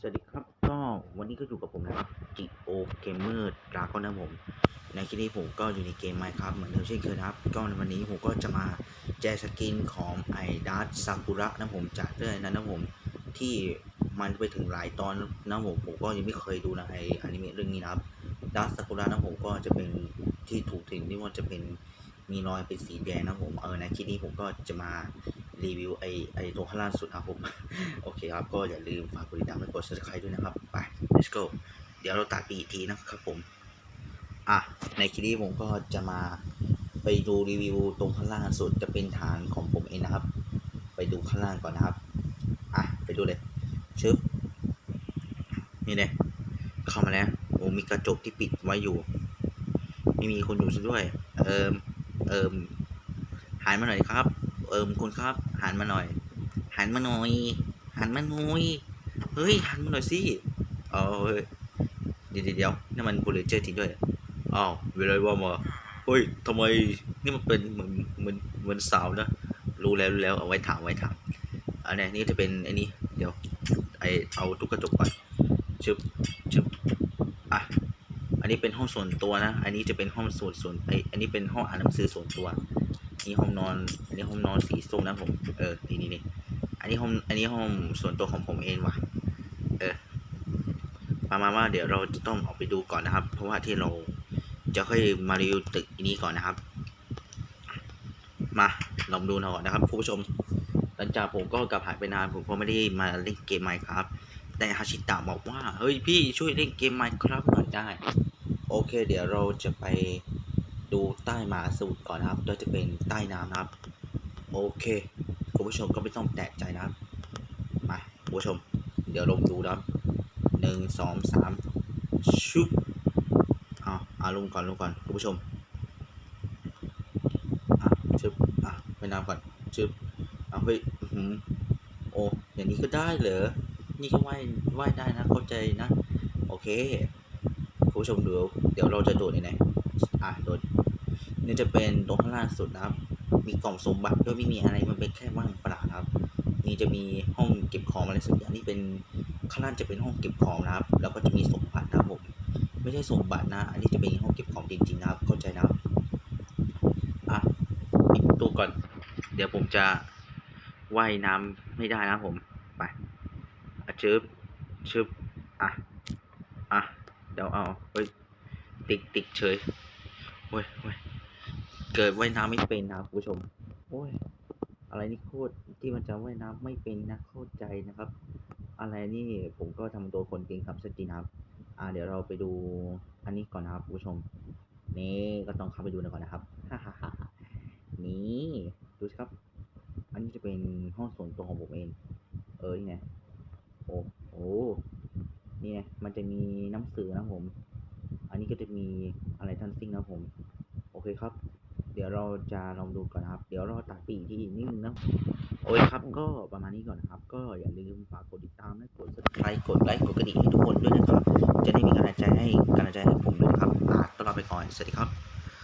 สวัสดีครับก็วันนี้ก็อยู่กับผมนะครับจิโอเกมเมอร์ดราก้อนนะผม ในคลิปนี้ผมก็อยู่ในเกมไมค์ครับเหมือนเดิมเช่นเคยนะครับ ก็ในวันนี้ผมก็จะมาแจกสกินของไอดัสซากุระนะผมจากเรื่องนั้นนะผมที่มันไปถึงหลายตอนนะผมผมก็ยังไม่เคยดูนะไออนิเมะเรื่องนี้นะครับดัสซากุระนะผมก็จะเป็นที่ถูกถึงที่ว่าจะเป็นมีรอยเป็นสีแดงนะผมเออในคลิปนี้ผมก็จะมา รีวิวไอไอตัวข้างล่างสุดนะครับผม โอเคครับ ก็อย่าลืมฝากกดติดตามและกด subscribe ด้วยนะครับ ไป let's go เดี๋ยวเราตัดอีกทีนะครับผม อะ ในคลิปนี้ผมก็จะมาไปดูรีวิวตรงข้างล่างสุดจะเป็นฐานของผมเองนะครับ ไปดูข้างล่างก่อนนะครับ อะ ไปดูเลยชึบ นี่เลยเข้ามาแล้ว โอ้มีกระจกที่ปิดไว้อยู่ ไม่มีคนอยู่ซะด้วย เอิมเอิมหันมาหน่อยครับ เอิมคุณครับ หันมาหน่อย หันมาหน่อย หันมาหน่อย เฮ้ย หันมาหน่อยสิเออเดี๋ยวเดี๋ยวนี่มันบูเลเจอร์จริงด้วยอ้าวเวลาว่ามาเฮ้ยทำไมนี่มันเป็นเหมือนเหมือนเหมือนสาวนะ รู้แล้วรู้แล้วเอาไว้ถามไว้ถามอันนี้นี่จะเป็นไอ้นี่เดี๋ยวไอเอาตุ๊กกระจกก่อนชึบชึบอะอันนี้เป็นห้องส่วนตัวนะ อันนี้จะเป็นห้องส่วนส่วนไออันนี้เป็นห้องอ่านหนังสือส่วนตัว นี่ห้องนอน อันนี้ห้องนอนสีส้มนะผม เออ นี่นี่นี่อันนี้ห้อง อันนี้ห้องส่วนตัวของผมเองว่ะ เออประมาณว่าเดี๋ยวเราจะต้องออกไปดูก่อนนะครับ เพราะว่าที่เราจะค่อยมารีวิวตึกอันนี้ก่อนนะครับ มาลองดูหน่อยนะครับคุณผู้ชม หลังจากผมก็กลับหายไปนานผมก็ไม่ได้มาเล่นเกมไมค์ครับ แต่ฮาชิตะบอกว่า เฮ้ยพี่ช่วยเล่นเกมไมค์ครับหน่อยได้ โอเค เดี๋ยวเราจะไป ดูใต้มหาสมุทรก่อนนะครับโดยจะเป็นใต้น้ำนะครับ โอเคคุณผู้ชมก็ไม่ต้องแตกใจนะครับมาคุณผู้ชม เดี๋ยวลงดูนะครับหนึ่งสองสามชุบเอาเอาลงก่อนลงก่อนคุณผู้ชมอะชึบอะไปน้ำก่อนชึบเอาเฮ้ยอื้อหือโอ้อย่างนี้ก็ได้เหรอนี่ก็ว่ายว่ายได้นะเข้าใจนะ โอเคคุณผู้ชมดูเดี๋ยวเราจะโดดในไหน อะโดดนี่จะเป็นตรงข้างล่างสุดนะครับ มีกล่องสมบัติด้วยไม่มีอะไรมันเป็นแค่ว่างเปล่าครับ นี่จะมีห้องเก็บของอะไรสักอย่างนี่เป็นข้างล่างจะเป็นห้องเก็บของนะครับ แล้วก็จะมีสมบัตินะครับผมไม่ใช่สมบัตินะ อันนี้จะเป็นห้องเก็บของจริงๆนะครับเข้าใจนะครับอะปิดประตูก่อน เดี๋ยวผมจะว่ายน้ำไม่ได้นะผมไปอะชึบชึบอะอะเดี๋ยวเอาเฮ้ยติดติดเฉย เว้ยเว้ยเกิดว่ายน้ำไม่เป็นนะคุณผู้ชม โอ้ย อะไรนี่โคตรที่มันจะว่ายน้ำไม่เป็นนะเข้าใจนะครับ อะไรนี่ผมก็ทำตัวคนเก่งครับสตินะครับ อ่า เดี๋ยวเราไปดูอันนี้ก่อนนะครับคุณผู้ชม นี่ก็ต้องเข้าไปดูหน่อยก่อนนะครับฮ่าฮ่าฮ่านี่ดูสิครับ อันนี้จะเป็นห้องส่วนตัวของผมเอง เออนี่ไงโอ้โอ้นี่ไงมันจะมีหนังสือนะผม นนี้ก็จะมีอะไรทั้งสิ้นนะผม โอเคครับ เดี๋ยวเราจะลองดูก่อนนะครับ เดี๋ยวเราตัดปีที่นิดนึงนะโอเคครับ ก็ประมาณนี้ก่อนนะครับ ก็อย่าลืมฝากกดติดตามและกด subscribe กดไลค์กดกระดิ่งให้ทุกคนด้วยนะครับ จะได้มีกำลังใจให้กำลังใจให้ผมด้วยนะครับลาตลอดไปก่อน สวัสดีครับ